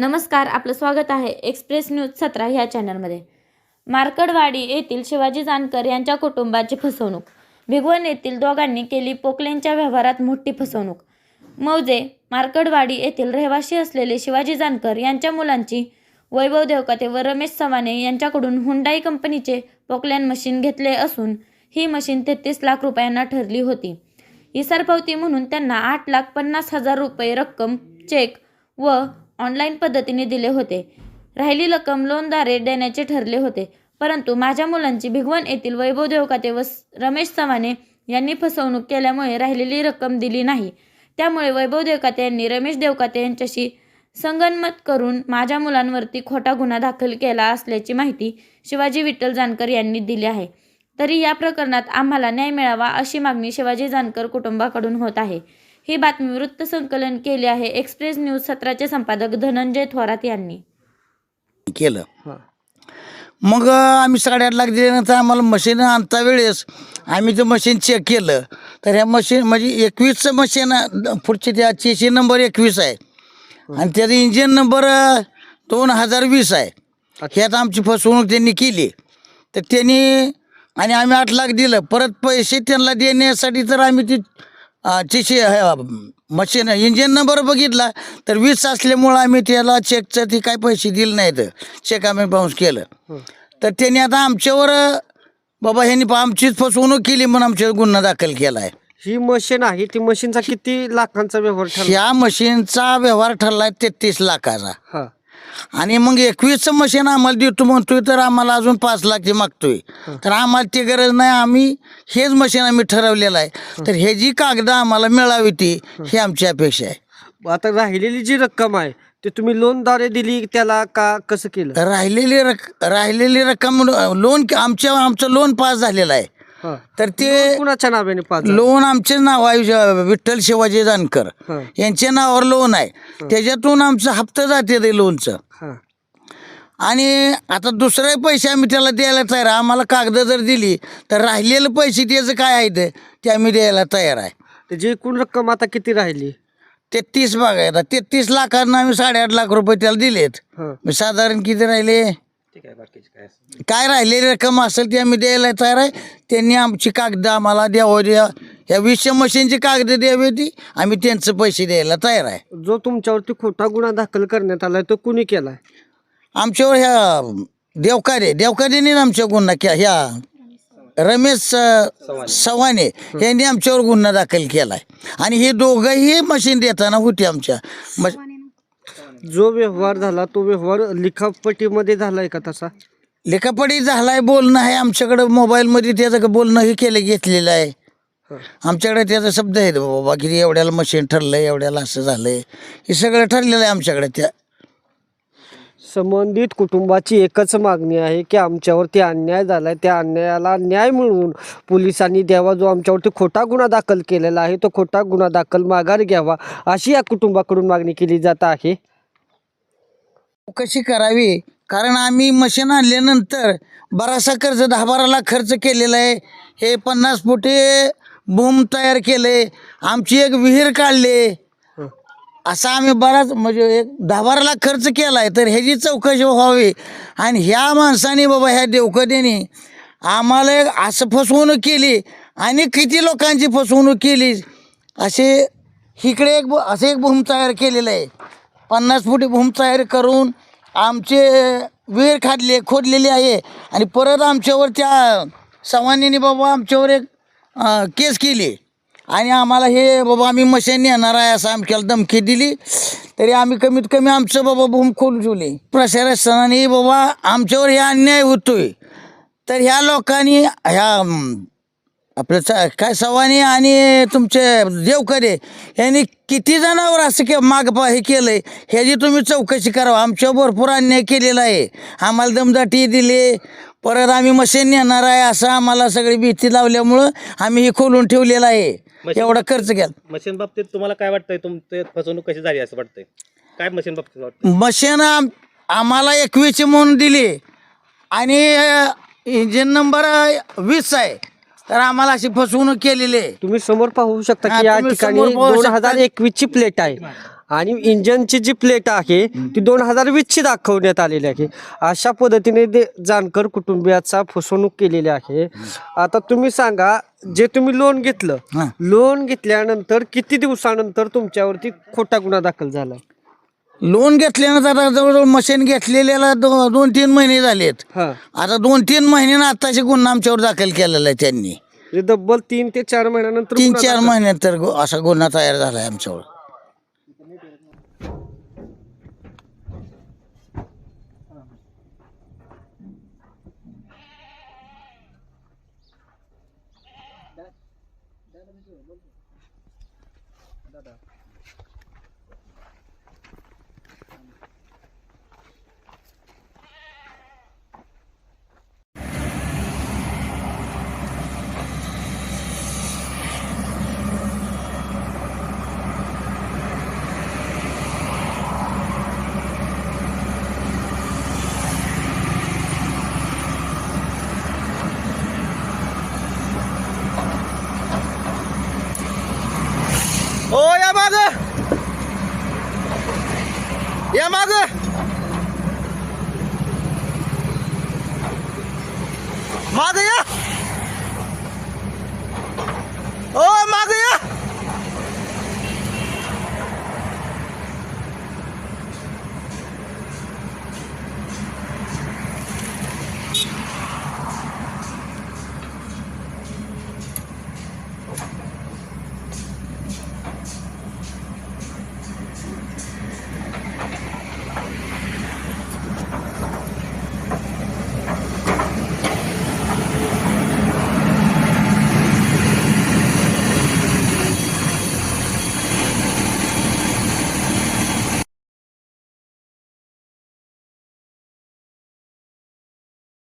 नमस्कार आपलं स्वागत आहे एक्सप्रेस न्यूज सतरा ह्या चॅनलमध्ये मार्कडवाडी येथील शिवाजी जानकर यांच्या कुटुंबाची फसवणूक. भिगवण येथील दोघांनी केली पोकलेंच्या व्यवहारात मोठी फसवणूक. मौजे मार्कडवाडी येथील रहिवासी असलेले शिवाजी जानकर यांच्या मुलांची वैभव देवकाते व रमेश चव्हाणे यांच्याकडून हुंडाई कंपनीचे पोकलेन मशीन घेतले असून ही मशीन तेहतीस लाख रुपयांना ठरली होती. इसारपावती म्हणून त्यांना आठ लाख पन्नास हजार रुपये रक्कम चेक व ऑनलाईन पद्धतीने दिले होते. राहिली रक्कम लोनद्वारे देण्याचे ठरले होते. परंतु माझ्या मुलांची भिगवण येथील वैभव देवकाते व रमेश चव्हाणे यांनी फसवणूक केल्यामुळे राहिलेली रक्कम दिली नाही. त्यामुळे वैभव देवकाते यांनी रमेश देवकाते यांच्याशी संगनमत करून माझ्या मुलांवरती खोटा गुन्हा दाखल केला असल्याची माहिती शिवाजी विठ्ठल जानकर यांनी दिली आहे. तरी या प्रकरणात आम्हाला न्याय मिळावा अशी मागणी शिवाजी जानकर कुटुंबाकडून होत आहे. ही बातमी वृत्तसंकलन केली आहे एक्सप्रेस न्यूज सत्राचे संपादक धनंजय थोरात यांनी. केलं. मग आम्ही साडेआठ लाख दिल्यानंतर आम्हाला मशीन आणता वेळेस आम्ही ते मशीन चेक केलं तर ह्या मशीन म्हणजे एकवीसचं मशीन पुढची त्या चेशी नंबर एकवीस आहे. आणि त्याचा इंजिन नंबर दोन हजार वीस आहे. ह्यात आमची फसवणूक त्यांनी केली. तर त्यांनी आणि आम्ही आठ लाख दिलं. परत पैसे त्यांना देण्यासाठी तर आम्ही ती अं, मशीन इंजिन नंबर बघितला तर वीस असल्यामुळं आम्ही त्याला चेकचं ती काय पैसे दिले नाहीत. चेक आम्ही बाउन्स केलं. तर त्यांनी आता आमच्यावर बाबा ह्यांनी आमचीच फसवणूक केली म्हणून आमच्यावर गुन्हा दाखल केला आहे ही मशीन आहे ती मशीनचा किती लाखांचा व्यवहार ह्या मशीनचा व्यवहार ठरला आहे तेहतीस लाखाचा. आणि मग एकवीसचं मशीन आम्हाला देतो म्हणतोय तर आम्हाला अजून पाच लाखची मागतोय. तर आम्हाला ती गरज नाही आम्ही हेच मशीन आम्ही ठरवलेलं आहे. तर हे जी कागद आम्हाला मिळावी ती ही. आमची अपेक्षा आहे. आता राहिलेली जी रक्कम आहे ती तुम्ही लोनद्वारे दिली त्याला का कसं केलं? राहिलेली रक राहिलेली रक्कम लोन आमच्या आमचं लोन पास झालेलं आहे. तर ते कुणाच्या नावाने पाच? लोन आमचे नाव आहे ज- विठ्ठल शिवाजी जानकर. हा. यांच्या नावावर लोन आहे. त्याच्यातून आमचं हप्ता जाते ते लोनचं. हा. आणि आता दुसरे पैसे आम्ही त्याला द्यायला तयार आहे. आम्हाला कागद जर दिली तर राहिलेलं पैसे त्याचं काय आहे ते ते आम्ही द्यायला तयार आहे. त्याची एकूण रक्कम आता किती राहिली? तेहतीस भाग आहे आता तेहतीस लाखांना आम्ही साडेआठ लाख रुपये त्याला दिलेत. हा. मग साधारण किती राहिले? काय राहिलेली रक्कम असेल ती आम्ही द्यायला तयार आहे. त्यांनी आमची कागद आम्हाला द्यावं द्या. या वीसशे मशीनची कागद द्यावी ती आम्ही त्यांचं पैसे द्यायला तयार आहे. जो तुमच्यावरती खोटा गुन्हा दाखल करण्यात आलाय तो कुणी केलाय? आमच्यावर ह्या देवकारे देवकारेने आमच्या गुन्हा केला. ह्या रमेश अ, चव्हाणे यांनी आमच्यावर गुन्हा दाखल केला आहे आणि हे दोघंही मशीन देताना होती आमच्या. मश जो व्यवहार झाला तो व्यवहार लिखापटीमध्ये झालाय का तसा? लेखापडी झालाय बोलणं आहे. आमच्याकडं मोबाईलमध्ये त्याचं बोलणंही केलं घेतलेलं आहे. हा. आमच्याकडे त्याचा शब्द आहेत बाबा की एवढ्याला मशीन ठरलं एवढ्याला असं झालंय. हे सगळं ठरलेलं आहे आमच्याकडे त्या. संबंधित कुटुंबाची एकच मागणी आहे की आमच्यावरती अन्याय झालाय. त्या अन्यायाला न्याय मिळवून पोलिसांनी द्यावा. जो आमच्यावरती खोटा गुन्हा दाखल केलेला आहे तो खोटा गुन्हा दाखल माघार घ्यावा अशी या कुटुंबाकडून मागणी केली जात आहे. कशी करावी? कारण आम्ही मशीन आणल्यानंतर बराचसा खर्च दहा बारा लाख खर्च केलेला आहे. हे पन्नास फुटे बूम तयार केले. आमची एक विहीर काढले. असा आम्ही बराच म्हणजे एक दहा बारा लाख खर्च केला आहे तर ह्याची चौकशी व्हावी. आणि ह्या माणसाने बाबा ह्या देवकदेने आम्हाला एक असं फसवणूक केली आणि किती लोकांची फसवणूक केली. असे इकडे एक असं एक भूम तयार केलेलं आहे. पन्नास फुटी भूम तयार करून आमचे विहीर खादले खोदलेली आहे. आणि परत आमच्यावर त्या सवानीने बाबा आमच्यावर एक केस केली. आणि आम्हाला हे बाबा आम्ही मशीन येणार आहे असं आमच्याला धमकी दिली. तरी आम्ही कमीत कमी आमचं बाबा भूम खोलून ठेवले. प्रशासनाने बाबा आमच्यावर हे अन्याय होतोय. तर ह्या लोकांनी ह्या आपलं च काय सवानी आणि तुमचे देवकरे यांनी किती जणांवर असं के माग पा हे केलं आहे ह्याची तुम्ही चौकशी करावं आमच्या भरपूर अन्याय केलेला आहे. आम्हाला दमदाटी दिली. परत आम्ही मशीन नेणार आहे असं आम्हाला सगळी भीती लावल्यामुळं आम्ही हे खोलून ठेवलेलं आहे. एवढा खर्च केला. मशीन बाबतीत तुम्हाला काय वाटतंय? तुमचे फसवणूक कशी झाली असं वाटतंय? काय मशीन बाबतीत वाटतं मशीन आम आम्हाला एकवीसची म्हणून दिली. आणि इंजिन नंबर वीस आहे. तर आम्हाला अशी फसवणूक केलेली आहे. तुम्ही समोर पाहू शकता हा, की या तुम्ही ठिकाणी समोर पाहू दोन शकता. हजार एकवीस ची प्लेट आहे. आणि इंजनची जी प्लेट आहे ती दोन हजार वीसची दाखवण्यात आलेली आहे. अशा पद्धतीने जानकर कुटुंबियाचा फसवणूक केलेली आहे. आता तुम्ही सांगा जे तुम्ही लोन घेतलं हां. लोन घेतल्यानंतर किती दिवसानंतर तुमच्यावरती खोटा गुन्हा दाखल झाला? लोन घेतल्यानंतर आता जवळजवळ मशीन घेतलेल्याला दो दोन तीन महिने झालेत. हा. आता दोन तीन महिन्यानं आत्ताशी गुन्हा आमच्यावर दाखल केलेला आहे त्यांनी. म्हणजे तब्बल तीन ते चार महिन्यानंतर तीन चार दाखल. महिन्यात तर गु- असा गुन्हा तयार झाला आहे आमच्यावर. माग. या माग.